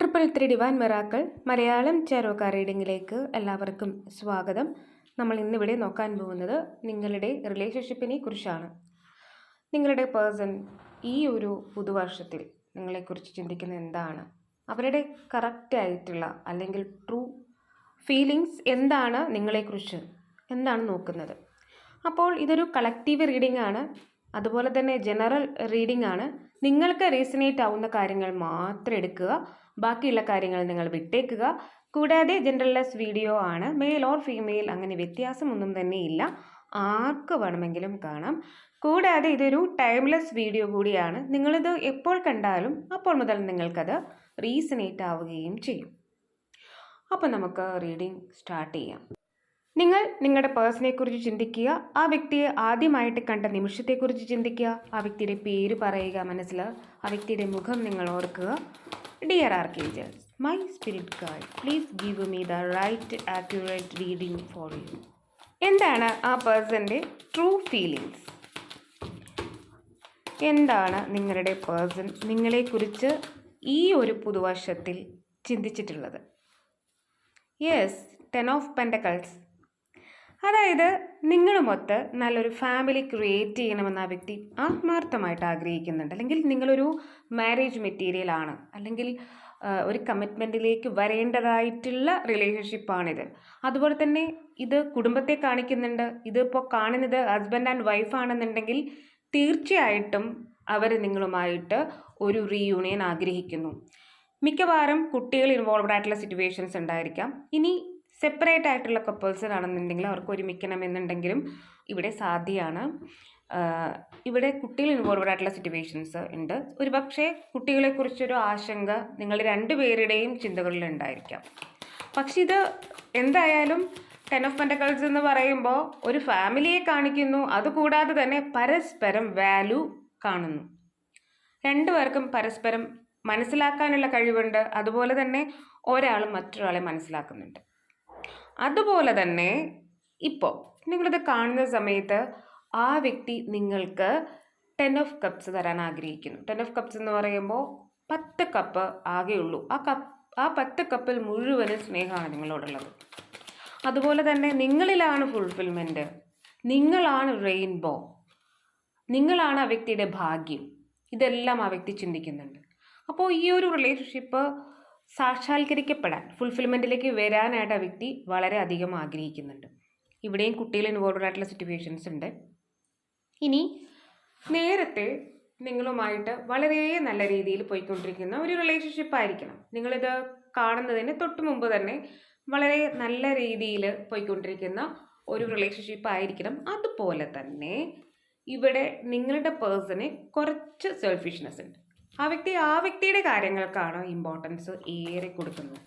Triple three divine miracle Malayalam ചാരോക്ക റീഡിങ്ങിലേക്ക് എല്ലാവർക്കും സ്വാഗതം. നമ്മൾ ഇന്നിവിടെ നോക്കാൻ പോകുന്നത് നിങ്ങളുടെ റിലേഷൻഷിപ്പിനെ കുറിച്ചാണ്. നിങ്ങളുടെ പേഴ്സൺ ഈ ഒരു പുതുവർഷത്തിൽ നിങ്ങളെക്കുറിച്ച് ചിന്തിക്കുന്നത് എന്താണ്? അവരുടെ കറക്റ്റ് ആയിട്ടുള്ള അല്ലെങ്കിൽ ട്രൂ ഫീലിങ്സ് എന്താണ് നിങ്ങളെക്കുറിച്ച്? എന്താണ് നോക്കുന്നത്? അപ്പോൾ ഇതൊരു കളക്റ്റീവ് റീഡിംഗ് ആണ്. അതുപോലെ തന്നെ ജനറൽ റീഡിംഗ് ആണ്. നിങ്ങൾക്ക് റീസണേറ്റ് ആവുന്ന കാര്യങ്ങൾ മാത്രം എടുക്കുക. ബാക്കിയുള്ള കാര്യങ്ങൾ നിങ്ങൾ വിട്ടേക്കുക. കൂടാതെ ജെൻഡർലെസ് വീഡിയോ ആണ്. മെയിൽ ഓർ ഫീമെയിൽ അങ്ങനെ വ്യത്യാസമൊന്നും തന്നെ ഇല്ല. ആർക്ക് വേണമെങ്കിലും കാണാം. കൂടാതെ ഇതൊരു ടൈംലെസ് വീഡിയോ കൂടിയാണ്. നിങ്ങളിത് എപ്പോൾ കണ്ടാലും അപ്പോൾ മുതൽ നിങ്ങൾക്കത് റീസണേറ്റ് ആവുകയും ചെയ്യും. അപ്പോൾ നമുക്ക് റീഡിംഗ് സ്റ്റാർട്ട് ചെയ്യാം. നിങ്ങൾ നിങ്ങളുടെ പേഴ്സണെ കുറിച്ച് ചിന്തിക്കുക. ആ വ്യക്തിയെ ആദ്യമായിട്ട് കണ്ട നിമിഷത്തെക്കുറിച്ച് ചിന്തിക്കുക. ആ വ്യക്തിയുടെ പേര് പറയുക മനസ്സിൽ ആ വ്യക്തിയുടെ മുഖം നിങ്ങൾ ഓർക്കുക. Dear archangels my spirit guide please give me the right accurate reading for you എന്താണ് ആ പേഴ്സന്റെ ട്രൂ ഫീലിങ്സ് എന്താണ് നിങ്ങളുടെ പേഴ്സൺ നിങ്ങളെക്കുറിച്ച് ഈ ഒരു പുതുവർഷത്തിൽ ചിന്തിച്ചിട്ടുള്ളത്? യെസ് ടെൻ ഓഫ് പെൻഡക്കൾസ് അതായത് നിങ്ങളുമൊത്ത് നല്ലൊരു ഫാമിലി ക്രിയേറ്റ് ചെയ്യണമെന്ന് ആ വ്യക്തി ആത്മാർത്ഥമായിട്ട് ആഗ്രഹിക്കുന്നുണ്ട്. അല്ലെങ്കിൽ നിങ്ങളൊരു മാരേജ് മെറ്റീരിയൽ ആണ്. അല്ലെങ്കിൽ ഒരു കമ്മിറ്റ്മെന്റിലേക്ക് വരേണ്ടതായിട്ടുള്ള റിലേഷൻഷിപ്പാണിത് അതുപോലെ തന്നെ ഇത് കുടുംബത്തെ കാണിക്കുന്നുണ്ട്. ഇതിപ്പോൾ കാണുന്നത് ഹസ്ബൻഡ് ആൻഡ് വൈഫാണെന്നുണ്ടെങ്കിൽ തീർച്ചയായിട്ടും അവർ നിങ്ങളുമായിട്ട് ഒരു റീയൂണിയൻ ആഗ്രഹിക്കുന്നു. മിക്കവാറും കുട്ടികൾ ഇൻവോൾവ്ഡ് ആയിട്ടുള്ള സിറ്റുവേഷൻസ് ഉണ്ടായിരിക്കാം. ഇനി സെപ്പറേറ്റ് ആയിട്ടുള്ള കപ്പിൾസ് ആണെന്നുണ്ടെങ്കിൽ അവർക്ക് ഒരുമിക്കണം എന്നുണ്ടെങ്കിലും ഇവിടെ സാധ്യമാണ് ഇവിടെ കുട്ടികൾ ഇൻവോൾവഡ് ആയിട്ടുള്ള സിറ്റുവേഷൻസ് ഉണ്ട്. ഒരു പക്ഷേ കുട്ടികളെക്കുറിച്ചൊരു ആശങ്ക നിങ്ങൾ രണ്ടുപേരുടെയും ചിന്തകളിൽ ഉണ്ടായിരിക്കാം. പക്ഷെ ഇത് എന്തായാലും ടെൻ ഓഫ് പെന്റക്കൾസ് എന്ന് പറയുമ്പോൾ ഒരു ഫാമിലിയെ കാണിക്കുന്നു. അതുകൂടാതെ തന്നെ പരസ്പരം വാല്യൂ കാണുന്നു. രണ്ടുപേർക്കും പരസ്പരം മനസ്സിലാക്കാനുള്ള കഴിവുണ്ട്. അതുപോലെ തന്നെ ഒരാൾ മറ്റൊരാളെ മനസ്സിലാക്കുന്നുണ്ട്. അതുപോലെ തന്നെ ഇപ്പോൾ നിങ്ങളിത് കാണുന്ന സമയത്ത് ആ വ്യക്തി നിങ്ങൾക്ക് ടെൻ ഓഫ് കപ്സ് തരാൻ ആഗ്രഹിക്കുന്നു. ടെൻ ഓഫ് കപ്സ് എന്ന് പറയുമ്പോൾ പത്ത് കപ്പ് ആകെയുള്ളൂ ആ കപ്പ് ആ പത്ത് കപ്പിൽ മുഴുവനും സ്നേഹമാണ് നിങ്ങളോടുള്ളത്. അതുപോലെ തന്നെ നിങ്ങളിലാണ് ഫുൾഫിൽമെന്റ് നിങ്ങളാണ് റെയിൻബോ നിങ്ങളാണ് ആ വ്യക്തിയുടെ ഭാഗ്യം. ഇതെല്ലാം ആ വ്യക്തി ചിന്തിക്കുന്നുണ്ട്. അപ്പോൾ ഈ ഒരു റിലേഷൻഷിപ്പ് സാക്ഷാത്കരിക്കപ്പെടാൻ ഫുൾഫിൽമെന്റിലേക്ക് വരാനായിട്ട് ആ വ്യക്തി വളരെ അധികം ആഗ്രഹിക്കുന്നുണ്ട്. ഇവിടെയും കുട്ടികൾ ഇൻവോൾവ് ആയിട്ടുള്ള സിറ്റുവേഷൻസ് ഉണ്ട്. ഇനി നേരത്തെ നിങ്ങളുമായിട്ട് വളരെ നല്ല രീതിയിൽ പോയിക്കൊണ്ടിരിക്കുന്ന ഒരു റിലേഷൻഷിപ്പ് ആയിരിക്കണം. നിങ്ങളിത് കാണുന്നതിന് തൊട്ട് മുമ്പ് തന്നെ വളരെ നല്ല രീതിയിൽ പോയിക്കൊണ്ടിരിക്കുന്ന ഒരു റിലേഷൻഷിപ്പ് ആയിരിക്കണം. അതുപോലെ തന്നെ ഇവിടെ നിങ്ങളുടെ പേഴ്സണെ കുറച്ച് സെൽഫിഷ്നെസ് ഉണ്ട്. ആ വ്യക്തി ആ വ്യക്തിയുടെ കാര്യങ്ങൾക്കാണ് ഇമ്പോർട്ടൻസ് ഏറെ കൊടുക്കുന്നത്?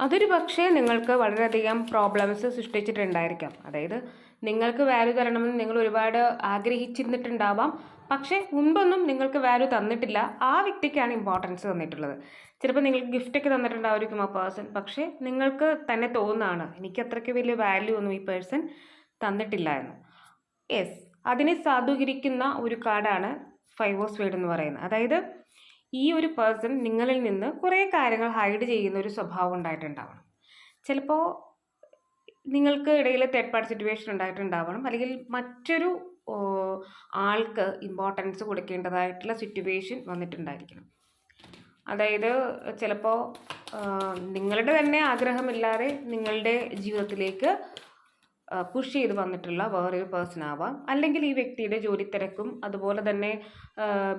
അതൊരു പക്ഷേ നിങ്ങൾക്ക് വളരെയധികം പ്രോബ്ലംസ് സൃഷ്ടിച്ചിട്ടുണ്ടായിരിക്കാം. അതായത് നിങ്ങൾക്ക് വാല്യൂ തരണമെന്ന് നിങ്ങൾ ഒരുപാട് ആഗ്രഹിച്ചിരുന്നിട്ടുണ്ടാവാം. പക്ഷേ മുൻപൊന്നും നിങ്ങൾക്ക് വാല്യൂ തന്നിട്ടില്ല. ആ വ്യക്തിക്കാണ് ഇമ്പോർട്ടൻസ് തന്നിട്ടുള്ളത്. ചിലപ്പോൾ നിങ്ങൾക്ക് ഗിഫ്റ്റൊക്കെ തന്നിട്ടുണ്ടായിരിക്കും ആ പേഴ്സൺ പക്ഷേ നിങ്ങൾക്ക് തന്നെ തോന്നുന്നതാണ് എനിക്ക് അത്രയ്ക്ക് വലിയ വാല്യൂ ഒന്നും ഈ പേഴ്സൺ തന്നിട്ടില്ല എന്ന്. യെസ് അതിനെ സാധൂകരിക്കുന്ന ഒരു കാർഡാണ് ഫൈവ് ഓഫ് എന്ന് പറയുന്നത്. അതായത് ഈ ഒരു പേഴ്സൺ നിങ്ങളിൽ നിന്ന് കുറേ കാര്യങ്ങൾ ഹൈഡ് ചെയ്യുന്ന ഒരു സ്വഭാവം ഉണ്ടായിട്ടുണ്ടാവണം. ചിലപ്പോൾ നിങ്ങൾക്ക് ഇടയിൽ തേർഡ് പാർട്ടി സിറ്റുവേഷൻ ഉണ്ടായിട്ടുണ്ടാവണം. അല്ലെങ്കിൽ മറ്റൊരു ആൾക്ക് ഇമ്പോർട്ടൻസ് കൊടുക്കേണ്ടതായിട്ടുള്ള സിറ്റുവേഷൻ വന്നിട്ടുണ്ടായിരിക്കണം. അതായത് ചിലപ്പോൾ നിങ്ങളുടെ തന്നെ ആഗ്രഹമില്ലാതെ നിങ്ങളുടെ ജീവിതത്തിലേക്ക് പുഷ് ചെയ്ത് വന്നിട്ടുള്ള വേറൊരു പേഴ്സൺ ആവാം. അല്ലെങ്കിൽ ഈ വ്യക്തിയുടെ ജോലി തിരക്കും അതുപോലെ തന്നെ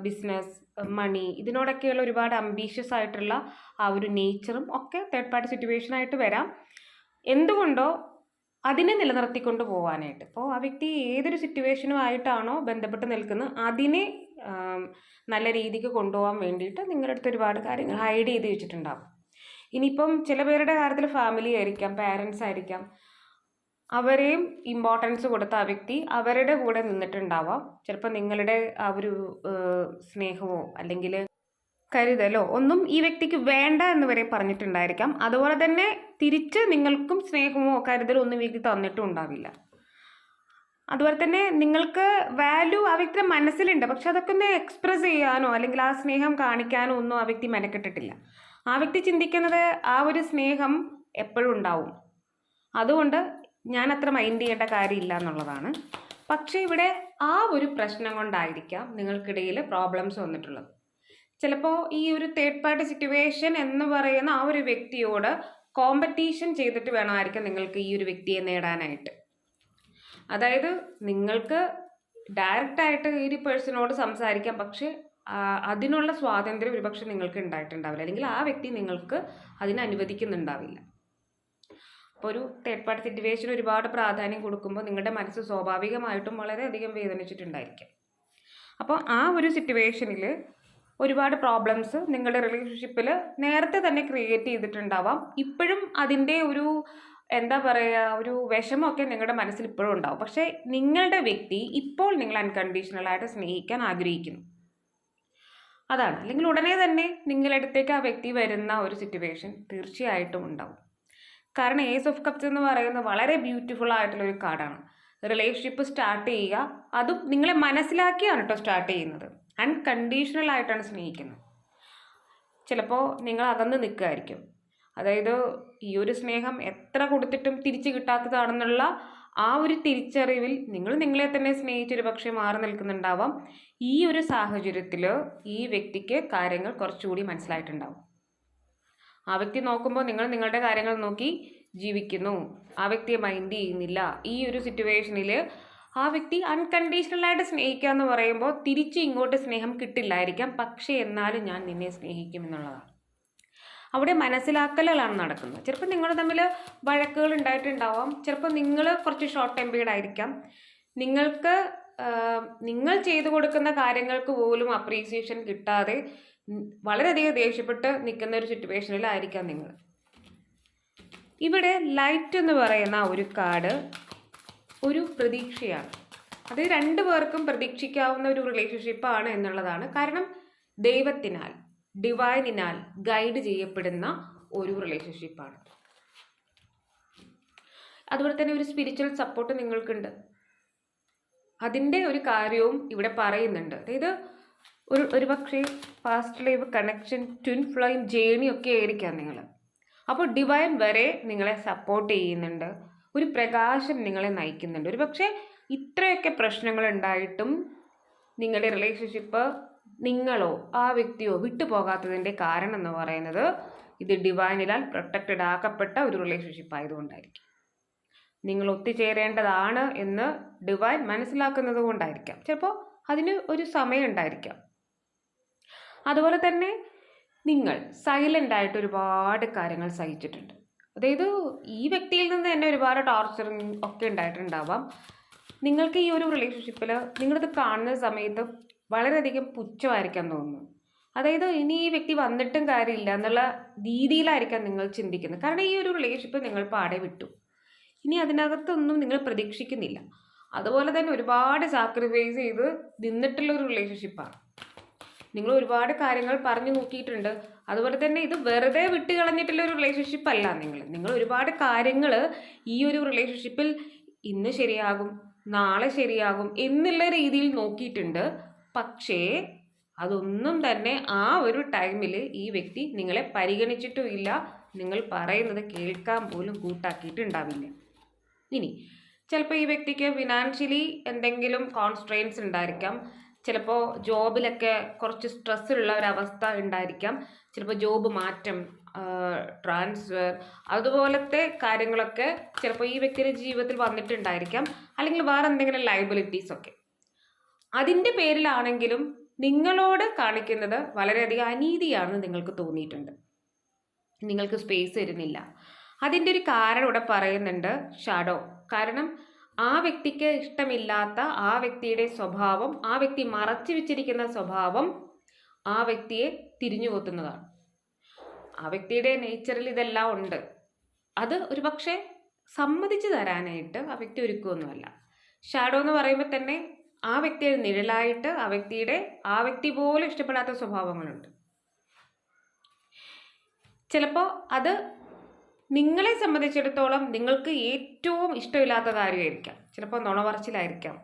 ബിസിനസ് മണി ഇതിനോടൊക്കെയുള്ള ഒരുപാട് അംബീഷ്യസ് ആയിട്ടുള്ള ആ ഒരു നേച്ചറും ഒക്കെ തേർഡ് പാർട്ടി സിറ്റുവേഷൻ ആയിട്ട് വരാം. എന്തുകൊണ്ടോ അതിനെ നിലനിർത്തിക്കൊണ്ട് പോകാനായിട്ട് അപ്പോൾ ആ വ്യക്തി ഏതൊരു സിറ്റുവേഷനുമായിട്ടാണോ ബന്ധപ്പെട്ട് നിൽക്കുന്നത് അതിനെ നല്ല രീതിക്ക് കൊണ്ടുപോകാൻ വേണ്ടിയിട്ട് നിങ്ങളുടെ അടുത്ത് ഒരുപാട് കാര്യങ്ങൾ ഹൈഡ് ചെയ്ത് വെച്ചിട്ടുണ്ടാകും ഇനിയിപ്പം ചില പേരുടെ കാര്യത്തിൽ ഫാമിലി ആയിരിക്കാം പാരൻസ് ആയിരിക്കാം. അവരെയും ഇമ്പോർട്ടൻസ് കൊടുത്ത ആ വ്യക്തി അവരുടെ കൂടെ നിന്നിട്ടുണ്ടാവാം. ചിലപ്പോൾ നിങ്ങളുടെ ആ ഒരു സ്നേഹമോ അല്ലെങ്കിൽ കരുതലോ ഒന്നും ഈ വ്യക്തിക്ക് വേണ്ട എന്ന് വരെ പറഞ്ഞിട്ടുണ്ടായിരിക്കാം. അതുപോലെ തന്നെ തിരിച്ച് നിങ്ങൾക്കും സ്നേഹമോ കരുതലോ ഒന്നും വ്യക്തി തന്നിട്ടും ഉണ്ടാവില്ല. അതുപോലെ തന്നെ നിങ്ങൾക്ക് വാല്യൂ ആ വ്യക്തിയുടെ മനസ്സിലുണ്ട്. പക്ഷെ അതൊക്കെ ഒന്ന് എക്സ്പ്രസ് ചെയ്യാനോ അല്ലെങ്കിൽ ആ സ്നേഹം കാണിക്കാനോ ഒന്നും ആ വ്യക്തി മെനക്കെട്ടിട്ടില്ല. ആ വ്യക്തി ചിന്തിക്കുന്നത് ആ ഒരു സ്നേഹം എപ്പോഴും ഉണ്ടാവും. അതുകൊണ്ട് ഞാൻ അത്ര മൈൻഡ് ചെയ്യേണ്ട കാര്യമില്ല എന്നുള്ളതാണ്. പക്ഷേ ഇവിടെ ആ ഒരു പ്രശ്നം കൊണ്ടായിരിക്കാം നിങ്ങൾക്കിടയിൽ പ്രോബ്ലംസ് വന്നിട്ടുള്ളത്. ചിലപ്പോൾ ഈ ഒരു തേർഡ് പാർട്ടി സിറ്റുവേഷൻ എന്ന് പറയുന്ന ആ ഒരു വ്യക്തിയോട് കോമ്പറ്റീഷൻ ചെയ്തിട്ട് വേണമായിരിക്കും നിങ്ങൾക്ക് ഈ ഒരു വ്യക്തിയെ നേടാനായിട്ട്. അതായത് നിങ്ങൾക്ക് ഡയറക്റ്റായിട്ട് ഈ ഒരു പേഴ്സണോട് സംസാരിക്കാം പക്ഷേ അതിനുള്ള സ്വാതന്ത്ര്യം ഒരുപക്ഷെ നിങ്ങൾക്ക് ഉണ്ടായിട്ടുണ്ടാവില്ല. അല്ലെങ്കിൽ ആ വ്യക്തി നിങ്ങൾക്ക് അതിന് അനുവദിക്കുന്നുണ്ടാവില്ല. അപ്പോൾ ഒരു തേർഡ് പാർട്ടി സിറ്റുവേഷൻ ഒരുപാട് പ്രാധാന്യം കൊടുക്കുമ്പോൾ നിങ്ങളുടെ മനസ്സ് സ്വാഭാവികമായിട്ടും വളരെയധികം വേദനിച്ചിട്ടുണ്ടായിരിക്കും. അപ്പോൾ ആ ഒരു സിറ്റുവേഷനിൽ ഒരുപാട് പ്രോബ്ലംസ് നിങ്ങളുടെ റിലേഷൻഷിപ്പിൽ നേരത്തെ തന്നെ ക്രിയേറ്റ് ചെയ്തിട്ടുണ്ടാവാം. ഇപ്പോഴും അതിന്റെ ഒരു എന്താ പറയുക ഒരു വിഷമമൊക്കെ നിങ്ങളുടെ മനസ്സിൽ ഇപ്പോഴും ഉണ്ടാവും. പക്ഷേ നിങ്ങളുടെ വ്യക്തി ഇപ്പോൾ നിങ്ങൾ അൺകണ്ടീഷണലായിട്ട് സ്നേഹിക്കാൻ ആഗ്രഹിക്കുന്നു. അതാണ്. അല്ലെങ്കിൽ ഉടനെ തന്നെ നിങ്ങളടുത്തേക്ക് ആ വ്യക്തി വരുന്ന ഒരു സിറ്റുവേഷൻ തീർച്ചയായിട്ടും ഉണ്ടാവും. കാരണം ഏസ് ഓഫ് കപ്സ് എന്ന് പറയുന്നത് വളരെ ബ്യൂട്ടിഫുൾ ആയിട്ടുള്ള ഒരു കാർഡാണ് റിലേഷൻഷിപ്പ് സ്റ്റാർട്ട് ചെയ്യുക. അതും നിങ്ങളെ മനസ്സിലാക്കിയാണ് കേട്ടോ സ്റ്റാർട്ട് ചെയ്യുന്നത്. അൺകണ്ടീഷണൽ ആയിട്ടാണ് സ്നേഹിക്കുന്നത്. ചിലപ്പോൾ നിങ്ങൾ അകന്ന് നിൽക്കുമായിരിക്കും അതായത് ഈ ഒരു സ്നേഹം എത്ര കൊടുത്തിട്ടും തിരിച്ചു കിട്ടാത്തതാണെന്നുള്ള ആ ഒരു തിരിച്ചറിവിൽ നിങ്ങൾ നിങ്ങളെ തന്നെ സ്നേഹിച്ചൊരു പക്ഷേ മാറി നിൽക്കുന്നുണ്ടാവാം. ഈ ഒരു സാഹചര്യത്തിൽ ഈ വ്യക്തിക്ക് കാര്യങ്ങൾ കുറച്ചുകൂടി മനസ്സിലായിട്ടുണ്ടാവും. ആ വ്യക്തി നോക്കുമ്പോൾ നിങ്ങൾ നിങ്ങളുടെ കാര്യങ്ങൾ നോക്കി ജീവിക്കുന്നു. ആ വ്യക്തിയെ മൈൻഡ് ചെയ്യുന്നില്ല. ഈ ഒരു സിറ്റുവേഷനിൽ ആ വ്യക്തി അൺകണ്ടീഷണലായിട്ട് സ്നേഹിക്കുക എന്ന് പറയുമ്പോൾ തിരിച്ച് ഇങ്ങോട്ട് സ്നേഹം കിട്ടില്ലായിരിക്കാം. പക്ഷേ എന്നാലും ഞാൻ നിന്നെ സ്നേഹിക്കും എന്നുള്ളതാണ്. അവിടെ മനസ്സിലാക്കലുകളാണ് നടക്കുന്നത്. ചിലപ്പോൾ നിങ്ങൾ തമ്മിൽ വഴക്കുകൾ ഉണ്ടായിട്ടുണ്ടാവാം. ചിലപ്പോൾ നിങ്ങൾ കുറച്ച് ഷോർട്ട് ടെമ്പേർഡ് ആയിരിക്കാം. നിങ്ങൾക്ക് നിങ്ങൾ ചെയ്തു കൊടുക്കുന്ന കാര്യങ്ങൾക്ക് പോലും അപ്രീസിയേഷൻ കിട്ടാതെ വളരെയധികം ദേഷ്യപ്പെട്ട് നിൽക്കുന്ന ഒരു സിറ്റുവേഷനിലായിരിക്കാം നിങ്ങൾ. ഇവിടെ ലൈറ്റ് എന്ന് പറയുന്ന ഒരു കാർഡ് ഒരു പ്രതീക്ഷയാണ്. അത് രണ്ടു പേർക്കും പ്രതീക്ഷിക്കാവുന്ന ഒരു റിലേഷൻഷിപ്പാണ് എന്നുള്ളതാണ്. കാരണം ദൈവത്തിനാൽ ഡിവൈനിനാൽ ഗൈഡ് ചെയ്യപ്പെടുന്ന ഒരു റിലേഷൻഷിപ്പാണ് അതുപോലെ തന്നെ ഒരു സ്പിരിച്വൽ സപ്പോർട്ട് നിങ്ങൾക്കുണ്ട്. അതിന്റെ ഒരു കാര്യവും ഇവിടെ പറയുന്നുണ്ട്. അതായത് ഒരു ഒരു പക്ഷേ past life connection twin flame journey ഒക്കെ ആയിരിക്കാം നിങ്ങൾ അപ്പോൾ ഡിവൈൻ വരെ നിങ്ങളെ സപ്പോർട്ട് ചെയ്യുന്നുണ്ട്. ഒരു പ്രകാശം നിങ്ങളെ നയിക്കുന്നുണ്ട്. ഒരു പക്ഷേ ഇത്രയൊക്കെ പ്രശ്നങ്ങൾ ഉണ്ടായിട്ടും നിങ്ങളുടെ റിലേഷൻഷിപ്പ് നിങ്ങളോ ആ വ്യക്തിയോ വിട്ടുപോകാത്തതിന്റെ കാരണം എന്ന് പറയുന്നത് ഇത് ഡിവൈനിലാൽ പ്രൊട്ടക്റ്റഡ് ആക്കപ്പെട്ട ഒരു റിലേഷൻഷിപ്പ് ആയതുകൊണ്ടായിരിക്കും. നിങ്ങൾ ഒത്തുചേരേണ്ടതാണ് എന്ന് ഡിവൈൻ മനസ്സിലാക്കുന്നത് കൊണ്ടായിരിക്കാം. ചിലപ്പോൾ അതിന് ഒരു സമയം ഉണ്ടായിരിക്കാം അതുപോലെ തന്നെ നിങ്ങൾ സൈലന്റ് ആയിട്ട് ഒരുപാട് കാര്യങ്ങൾ സഹിച്ചിട്ടുണ്ട്. അതായത് ഈ വ്യക്തിയിൽ നിന്ന് തന്നെ ഒരുപാട് ടോർച്ചറിങ് ഒക്കെ ഉണ്ടായിട്ടുണ്ടാവാം. നിങ്ങൾക്ക് ഈ ഒരു റിലേഷൻഷിപ്പിൽ നിങ്ങളിത് കാണുന്ന സമയത്ത് വളരെയധികം പുച്ഛമായിരിക്കാൻ തോന്നുന്നു. അതായത് ഇനി ഈ വ്യക്തി വന്നിട്ടും കാര്യമില്ല എന്നുള്ള രീതിയിലായിരിക്കാം നിങ്ങൾ ചിന്തിക്കുന്നത്. കാരണം ഈ ഒരു റിലേഷൻഷിപ്പ് നിങ്ങൾ പാടെ വിട്ടു. ഇനി അതിനകത്തൊന്നും നിങ്ങൾ പ്രതീക്ഷിക്കുന്നില്ല. അതുപോലെ തന്നെ ഒരുപാട് സാക്രിഫൈസ് ചെയ്ത് നിന്നിട്ടുള്ള ഒരു റിലേഷൻഷിപ്പാണ് നിങ്ങൾ ഒരുപാട് കാര്യങ്ങൾ പറഞ്ഞു നോക്കിയിട്ടുണ്ട്. അതുപോലെ തന്നെ ഇത് വെറുതെ വിട്ട് കളഞ്ഞിട്ടുള്ള ഒരു റിലേഷൻഷിപ്പ് അല്ല നിങ്ങൾ. നിങ്ങൾ ഒരുപാട് കാര്യങ്ങൾ ഈ ഒരു റിലേഷൻഷിപ്പിൽ ഇന്ന് ശരിയാകും നാളെ ശരിയാകും എന്നുള്ള രീതിയിൽ നോക്കിയിട്ടുണ്ട്. പക്ഷേ അതൊന്നും തന്നെ ആ ഒരു ടൈമിൽ ഈ വ്യക്തി നിങ്ങളെ പരിഗണിച്ചിട്ടുമില്ല. നിങ്ങൾ പറയുന്നത് കേൾക്കാൻ പോലും കൂട്ടാക്കിയിട്ടുണ്ടാവില്ല. ഇനി ചിലപ്പോൾ ഈ വ്യക്തിക്ക് ഫിനാൻഷ്യലി എന്തെങ്കിലും കോൺസ്ട്രെയിൻസ് ഉണ്ടായിരിക്കാം. ചിലപ്പോൾ ജോബിലൊക്കെ കുറച്ച് സ്ട്രെസ് ഉള്ള ഒരവസ്ഥ ഉണ്ടായിരിക്കാം. ചിലപ്പോൾ ജോബ് മാറ്റം ട്രാൻസ്ഫർ അതുപോലത്തെ കാര്യങ്ങളൊക്കെ ചിലപ്പോൾ ഈ വ്യക്തിയുടെ ജീവിതത്തിൽ വന്നിട്ടുണ്ടായിരിക്കാം. അല്ലെങ്കിൽ വേറെ എന്തെങ്കിലും ലൈബിലിറ്റീസ് ഒക്കെ. അതിന്റെ പേരിലാണെങ്കിലും നിങ്ങളോട് കാണിക്കുന്നത് വളരെയധികം അനീതിയാണെന്ന് നിങ്ങൾക്ക് തോന്നിയിട്ടുണ്ട്. നിങ്ങൾക്ക് സ്പേസ് തരുന്നില്ല. അതിന്റെ ഒരു കാരണം ഇവിടെ പറയുന്നുണ്ട് ഷാഡോ. കാരണം ആ വ്യക്തിക്ക് ഇഷ്ടമില്ലാത്ത ആ വ്യക്തിയുടെ സ്വഭാവം ആ വ്യക്തി മറച്ചു വെച്ചിരിക്കുന്ന സ്വഭാവം ആ വ്യക്തിയെ തിരിഞ്ഞു കൊത്തുന്നതാണ് ആ വ്യക്തിയുടെ നേച്ചറിൽ ഇതെല്ലാം ഉണ്ട്. അത് ഒരു പക്ഷേ സമ്മതിച്ചു തരാനായിട്ട് ആ വ്യക്തി ഒരുക്കുമൊന്നുമല്ല ഷാഡോ എന്ന് പറയുമ്പോൾ തന്നെ ആ വ്യക്തിയെ നിഴലായിട്ട് ആ വ്യക്തിയുടെ ആ വ്യക്തി പോലും ഇഷ്ടപ്പെടാത്ത സ്വഭാവങ്ങളുണ്ട്. ചിലപ്പോൾ അത് നിങ്ങളെ സംബന്ധിച്ചിടത്തോളം നിങ്ങൾക്ക് ഏറ്റവും ഇഷ്ടമില്ലാത്ത കാര്യമായിരിക്കാം. ചിലപ്പോൾ നുണ പറച്ചിലായിരിക്കാം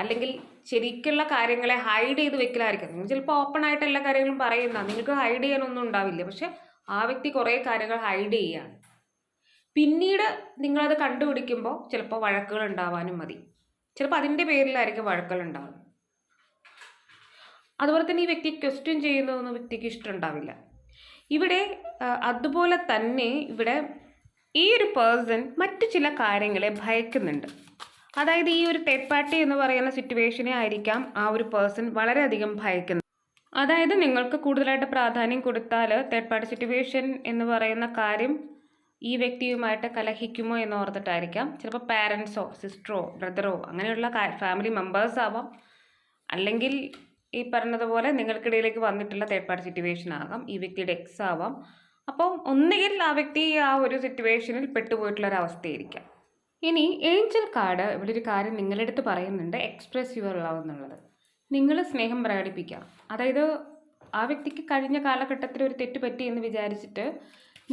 അല്ലെങ്കിൽ ശരിക്കുള്ള കാര്യങ്ങളെ ഹൈഡ് ചെയ്ത് വെക്കലായിരിക്കാം. നിങ്ങൾ ചിലപ്പോൾ ഓപ്പൺ ആയിട്ട് എല്ലാ കാര്യങ്ങളും പറയുന്ന നിങ്ങൾക്ക് ഹൈഡ് ചെയ്യാനൊന്നും ഉണ്ടാവില്ല. പക്ഷെ ആ വ്യക്തി കുറേ കാര്യങ്ങൾ ഹൈഡ് ചെയ്യാണ് പിന്നീട് നിങ്ങളത് കണ്ടുപിടിക്കുമ്പോൾ ചിലപ്പോൾ വഴക്കുകൾ ഉണ്ടാവാനും മതി. ചിലപ്പോൾ അതിന്റെ പേരിലായിരിക്കും വഴക്കുകൾ ഉണ്ടാവുന്നത് അതുപോലെ തന്നെ ഈ വ്യക്തി ക്വസ്റ്റ്യൻ ചെയ്യുന്നതൊന്നും വ്യക്തിക്ക് ഇഷ്ടമുണ്ടാവില്ല ഇവിടെ അതുപോലെ തന്നെ ഇവിടെ ഈ ഒരു പേഴ്സൺ മറ്റു ചില കാര്യങ്ങളെ ഭയക്കുന്നുണ്ട്. അതായത് ഈ ഒരു തേർഡ് പാർട്ടി എന്ന് പറയുന്ന സിറ്റുവേഷനെ ആയിരിക്കാം ആ ഒരു പേഴ്സൺ വളരെയധികം ഭയക്കുന്നത്. അതായത് നിങ്ങൾക്ക് കൂടുതലായിട്ട് പ്രാധാന്യം കൊടുത്താൽ തേർഡ് പാർട്ടി സിറ്റുവേഷൻ എന്ന് പറയുന്ന കാര്യം ഈ വ്യക്തിയുമായിട്ട് കലഹിക്കുമോ എന്ന് ഓർത്തിട്ടായിരിക്കാം. ചിലപ്പോൾ പാരൻസോ സിസ്റ്ററോ ബ്രദറോ അങ്ങനെയുള്ള ഫാമിലി മെമ്പേഴ്സ് ആവാം. അല്ലെങ്കിൽ ഈ പറഞ്ഞതുപോലെ നിങ്ങൾക്കിടയിലേക്ക് വന്നിട്ടുള്ള തേർഡ് പാർട്ടി സിറ്റുവേഷൻ ആകാം. ഈ വ്യക്തിയുടെ എക്സ് ആവാം. അപ്പോൾ ഒന്നുകിൽ ആ വ്യക്തി ആ ഒരു സിറ്റുവേഷനിൽ പെട്ടുപോയിട്ടുള്ള ഒരു അവസ്ഥയായിരിക്കാം ഇനി ഏഞ്ചൽ കാർഡ് ഇവിടെ ഒരു കാര്യം നിങ്ങളുടെ അടുത്ത് പറയുന്നുണ്ട് എക്സ്പ്രസ് യുവർ ലവ് എന്നുള്ളത്. നിങ്ങൾ സ്നേഹം പ്രകടിപ്പിക്കാം അതായത് ആ വ്യക്തിക്ക് കഴിഞ്ഞ കാലഘട്ടത്തിൽ ഒരു തെറ്റ് പറ്റി എന്ന് വിചാരിച്ചിട്ട്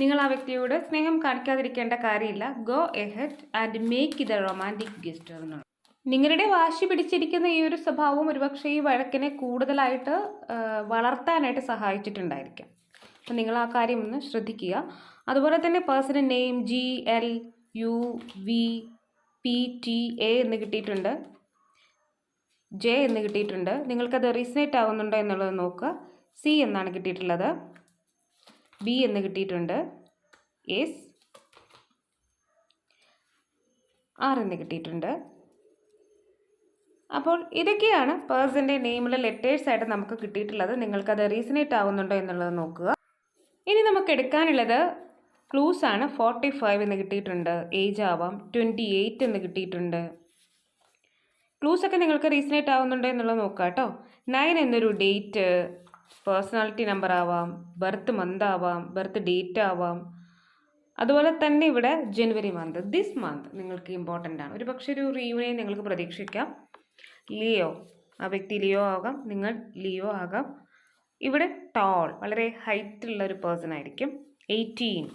നിങ്ങൾ ആ വ്യക്തിയോട് സ്നേഹം കാണിക്കാതിരിക്കേണ്ട കാര്യമില്ല. Go ahead and make it romantic guest എന്നുള്ളത്. നിങ്ങളുടെ വാശി പിടിച്ചിരിക്കുന്ന ഈ ഒരു സ്വഭാവം ഒരുപക്ഷെ ഈ വഴക്കിനെ കൂടുതലായിട്ട് വളർത്താനായിട്ട് സഹായിച്ചിട്ടുണ്ടായിരിക്കാം. അപ്പം നിങ്ങൾ ആ കാര്യം ഒന്ന് ശ്രദ്ധിക്കുക. അതുപോലെ തന്നെ personal name G L U V P T A എന്ന് കിട്ടിയിട്ടുണ്ട്. ജെ എന്ന് കിട്ടിയിട്ടുണ്ട്. നിങ്ങൾക്കത് റീസനേറ്റ് ആവുന്നുണ്ടോ എന്നുള്ളത് നോക്കുക. സി എന്നാണ് കിട്ടിയിട്ടുള്ളത്. ബി എന്ന് കിട്ടിയിട്ടുണ്ട്. എസ് ആർ എന്ന് കിട്ടിയിട്ടുണ്ട്. അപ്പോൾ ഇതൊക്കെയാണ് പേഴ്സന്റെ നെയിമിലെ ലെറ്റേഴ്സ് ആയിട്ട് നമുക്ക് കിട്ടിയിട്ടുള്ളത്. നിങ്ങൾക്കത് റീസനേറ്റ് ആവുന്നുണ്ടോ എന്നുള്ളത് നോക്കുക. ഇനി നമുക്ക് എടുക്കാനുള്ളത് ക്ലൂസ് ആണ് ഫോർട്ടി ഫൈവ് എന്ന് കിട്ടിയിട്ടുണ്ട്. ഏജ് ആവാം. ട്വന്റി എയ്റ്റ് എന്ന് കിട്ടിയിട്ടുണ്ട്. ക്ലൂസ് ഒക്കെ നിങ്ങൾക്ക് റീസണേറ്റ് ആവുന്നുണ്ടോ എന്നുള്ളത് നോക്കുക കേട്ടോ നയൻ എന്നൊരു ഡേറ്റ് പേഴ്സണാലിറ്റി നമ്പർ ആവാം. ബർത്ത് മന്ത് ആവാം. ബർത്ത് ഡേറ്റ് ആവാം. അതുപോലെ തന്നെ ഇവിടെ ജനുവരി മന്ത് ദിസ് മന്ത് നിങ്ങൾക്ക് ഇമ്പോർട്ടന്റ് ആണ്. ഒരു പക്ഷേ ഒരു റീയൂണിയൻ നിങ്ങൾക്ക് പ്രതീക്ഷിക്കാം. ലിയോ ആ വ്യക്തി ലിയോ ആകാം. നിങ്ങൾ ലിയോ ആകാം. ഇവിടെ ടോൾ വളരെ ഹൈറ്റ് ഉള്ള ഒരു പേഴ്സൺ ആയിരിക്കും. എയ്റ്റീൻ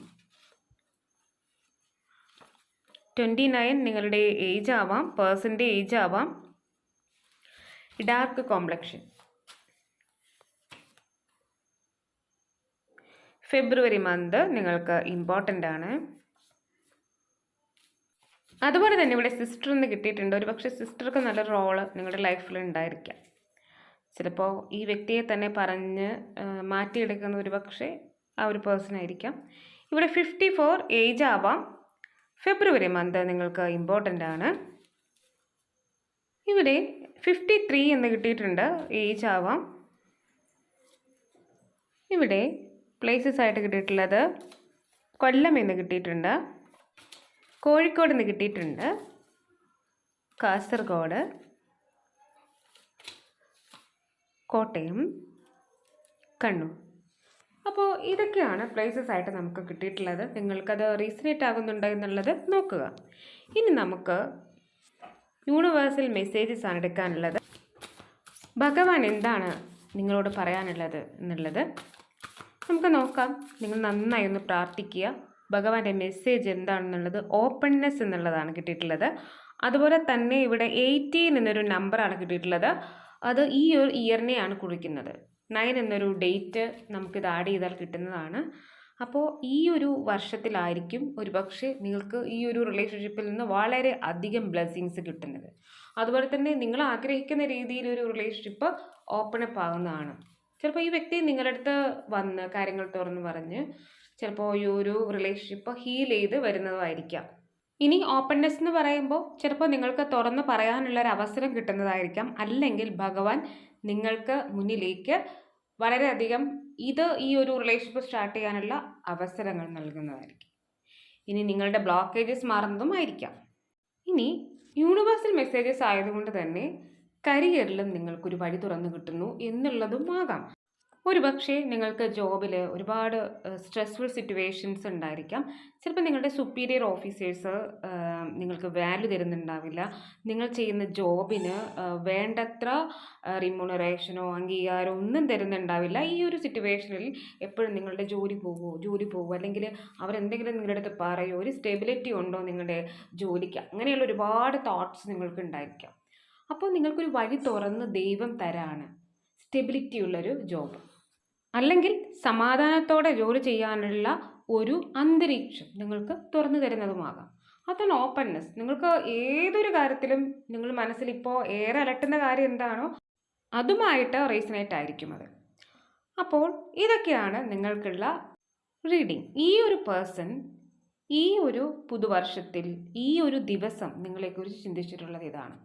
ട്വന്റി നയൻ നിങ്ങളുടെ ഏജ് ആവാം പേഴ്സന്റെ ഏജ് ആവാം. ഡാർക്ക് കോംപ്ലക്ഷൻ ഫെബ്രുവരി മന്ത് നിങ്ങൾക്ക് ഇമ്പോർട്ടന്റ് ആണ്. അതുപോലെ തന്നെ ഇവിടെ സിസ്റ്റർ എന്ന് കിട്ടിയിട്ടുണ്ട്. ഒരു പക്ഷേ സിസ്റ്റർക്ക് നല്ല റോൾ നിങ്ങളുടെ ലൈഫിൽ ഉണ്ടായിരിക്കാം. ചിലപ്പോൾ ഈ വ്യക്തിയെ തന്നെ പറഞ്ഞ് മാറ്റിയെടുക്കുന്ന ഒരു പക്ഷേ ആ ഒരു പേഴ്സൺ ആയിരിക്കാം. ഇവിടെ ഫിഫ്റ്റി ഫോർ ഏജ് ആവാം. ഫെബ്രുവരി മന്ത് നിങ്ങൾക്ക് ഇമ്പോർട്ടന്റ് ആണ്. ഇവിടെ ഫിഫ്റ്റി ത്രീ എന്ന് കിട്ടിയിട്ടുണ്ട്. ഏജ് ആവാം. ഇവിടെ പ്ലേസസ് ആയിട്ട് കിട്ടിയിട്ടുള്ളത് കൊല്ലം എന്ന് കിട്ടിയിട്ടുണ്ട്. കോഴിക്കോട് എന്ന് കിട്ടിയിട്ടുണ്ട്. കാസർഗോഡ്. കോട്ടയം കണ്ണൂർ. അപ്പോൾ ഇതൊക്കെയാണ് പ്ലേസസ് ആയിട്ട് നമുക്ക് കിട്ടിയിട്ടുള്ളത്. നിങ്ങൾക്കത് റീസണേറ്റ് ആകുന്നുണ്ടോ എന്നുള്ളത് നോക്കുക. ഇനി നമുക്ക് യൂണിവേഴ്സൽ മെസ്സേജസ് ആണ് എടുക്കാനുള്ളത്. ഭഗവാൻ എന്താണ് നിങ്ങളോട് പറയാനുള്ളത് എന്നുള്ളത് നമുക്ക് നോക്കാം. നിങ്ങൾ നന്നായി ഒന്ന് പ്രാർത്ഥിക്കുക. ഭഗവാന്റെ മെസ്സേജ് എന്താണെന്നുള്ളത് ഓപ്പൺനെസ് എന്നുള്ളതാണ് കിട്ടിയിട്ടുള്ളത്. അതുപോലെ തന്നെ ഇവിടെ എയ്റ്റീൻ എന്നൊരു നമ്പറാണ് കിട്ടിയിട്ടുള്ളത്. അത് ഈ ഒരു ഇയറിനെയാണ് കുറിക്കുന്നത്. നയൻ എന്നൊരു ഡേറ്റ് നമുക്കിത് ആഡ് ചെയ്താൽ കിട്ടുന്നതാണ്. അപ്പോൾ ഈ ഒരു വർഷത്തിലായിരിക്കും ഒരുപക്ഷെ നിങ്ങൾക്ക് ഈ ഒരു റിലേഷൻഷിപ്പിൽ നിന്ന് വളരെ അധികം ബ്ലെസ്സിങ്സ് കിട്ടുന്നത്. അതുപോലെ തന്നെ നിങ്ങൾ ആഗ്രഹിക്കുന്ന രീതിയിൽ ഒരു റിലേഷൻഷിപ്പ് ഓപ്പൺ അപ്പ് ആകുന്നതാണ് ചിലപ്പോൾ ഈ വ്യക്തി നിങ്ങളുടെ അടുത്ത് വന്ന് കാര്യങ്ങൾ തുറന്ന് പറഞ്ഞ് ചിലപ്പോൾ ഈ ഒരു റിലേഷൻഷിപ്പ് ഹീൽ ചെയ്ത് വരുന്നതായിരിക്കാം. ഇനി ഓപ്പൺനെസ് എന്ന് പറയുമ്പോൾ ചിലപ്പോൾ നിങ്ങൾക്ക് തുറന്ന് പറയാനുള്ള ഒരു അവസരം കിട്ടുന്നതായിരിക്കാം. അല്ലെങ്കിൽ ഭഗവാൻ നിങ്ങൾക്ക് മുന്നിലേക്ക് വളരെയധികം ഇത് ഈ ഒരു റിലേഷൻഷിപ്പ് സ്റ്റാർട്ട് ചെയ്യാനുള്ള അവസരങ്ങൾ നൽകുന്നതായിരിക്കും. ഇനി നിങ്ങളുടെ ബ്ലോക്കേജസ് മാറുന്നതും ആയിരിക്കാം. ഇനി യൂണിവേഴ്സൽ മെസ്സേജസ് ആയതുകൊണ്ട് തന്നെ കരിയറിലും നിങ്ങൾക്കൊരു വഴി തുറന്നു കിട്ടുന്നു എന്നുള്ളതും ആകാം. ഒരുപക്ഷെ നിങ്ങൾക്ക് ജോബിൽ ഒരുപാട് സ്ട്രെസ്ഫുൾ സിറ്റുവേഷൻസ് ഉണ്ടായിരിക്കാം. ചിലപ്പോൾ നിങ്ങളുടെ സുപ്പീരിയർ ഓഫീസേഴ്സ് നിങ്ങൾക്ക് വാല്യൂ തരുന്നുണ്ടാവില്ല. നിങ്ങൾ ചെയ്യുന്ന ജോബിന് വേണ്ടത്ര റിമ്യൂണറേഷനോ അംഗീകാരമോ ഒന്നും തരുന്നുണ്ടാവില്ല. ഈ ഒരു സിറ്റുവേഷനിൽ എപ്പോഴും നിങ്ങളുടെ ജോലി പോകുമോ ജോലി പോകുമോ അല്ലെങ്കിൽ അവരെന്തെങ്കിലും നിങ്ങളുടെ അടുത്ത് പറയുമോ ഒരു സ്റ്റെബിലിറ്റി ഉണ്ടോ നിങ്ങളുടെ ജോലിക്ക്? അങ്ങനെയുള്ള ഒരുപാട് തോട്ട്സ് നിങ്ങൾക്ക് ഉണ്ടായിരിക്കാം. അപ്പോൾ നിങ്ങൾക്കൊരു വഴി തുറന്ന് ദൈവം തരാണ്. സ്റ്റെബിലിറ്റി ഉള്ളൊരു ജോബ് അല്ലെങ്കിൽ സമാധാനത്തോടെ ജോലി ചെയ്യാനുള്ള ഒരു അന്തരീക്ഷം നിങ്ങൾക്ക് തുറന്നു തരുന്നതുമാകാം. അതാണ് ഓപ്പൺനെസ് നിങ്ങൾക്ക് ഏതൊരു കാര്യത്തിലും നിങ്ങൾ മനസ്സിൽ ഇപ്പോൾ ഏറെ അലട്ടുന്ന കാര്യം എന്താണോ അതുമായിട്ട് റീസണേറ്റ് ആയിരിക്കും അത്. അപ്പോൾ ഇതൊക്കെയാണ് നിങ്ങൾക്കുള്ള റീഡിംഗ് ഈ ഒരു പേഴ്സൺ ഈ ഒരു പുതുവർഷത്തിൽ ഈ ഒരു ദിവസം നിങ്ങളെക്കുറിച്ച് ചിന്തിച്ചിട്ടുള്ളത് ഇതാണ്.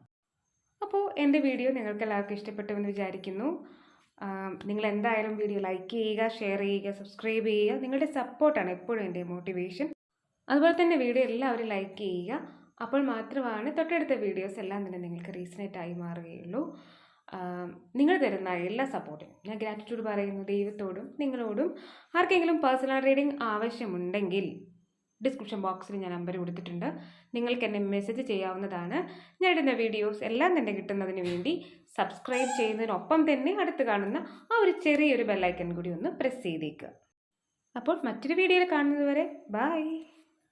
അപ്പോൾ എന്റെ വീഡിയോ നിങ്ങൾക്ക് എല്ലാവർക്കും ഇഷ്ടപ്പെട്ടു എന്ന് വിചാരിക്കുന്നു. നിങ്ങൾ എന്തായാലും വീഡിയോ ലൈക്ക് ചെയ്യുക ഷെയർ ചെയ്യുക സബ്സ്ക്രൈബ് ചെയ്യുക. നിങ്ങളുടെ സപ്പോർട്ടാണ് എപ്പോഴും എന്റെ മോട്ടിവേഷൻ അതുപോലെ തന്നെ വീഡിയോ എല്ലാവരും ലൈക്ക് ചെയ്യുക. അപ്പോൾ മാത്രമാണ് തൊട്ടടുത്ത വീഡിയോസ് എല്ലാം തന്നെ നിങ്ങൾക്ക് റീസണേറ്റ് ആയി മാറുകയുള്ളൂ. നിങ്ങൾ തരുന്ന എല്ലാ സപ്പോർട്ടും ഞാൻ ഗ്രാറ്റിറ്റ്യൂഡ് പറയുന്നു ദൈവത്തോടും നിങ്ങളോടും. ആർക്കെങ്കിലും പേഴ്സണൽ റീഡിംഗ് ആവശ്യമുണ്ടെങ്കിൽ ഡിസ്ക്രിപ്ഷൻ ബോക്സിൽ ഞാൻ നമ്പർ കൊടുത്തിട്ടുണ്ട്. നിങ്ങൾക്ക് എന്നെ മെസ്സേജ് ചെയ്യാവുന്നതാണ്. ഞാൻ ഇടുന്ന വീഡിയോസ് എല്ലാം തന്നെ കിട്ടുന്നതിന് വേണ്ടി സബ്സ്ക്രൈബ് ചെയ്യുന്നതിനൊപ്പം തന്നെ അടുത്ത് കാണുന്ന ആ ഒരു ചെറിയൊരു ബെല്ലൈക്കൺ കൂടി ഒന്ന് പ്രസ് ചെയ്തേക്കുക അപ്പോൾ മറ്റൊരു വീഡിയോയിൽ കാണുന്നതുവരെ ബൈ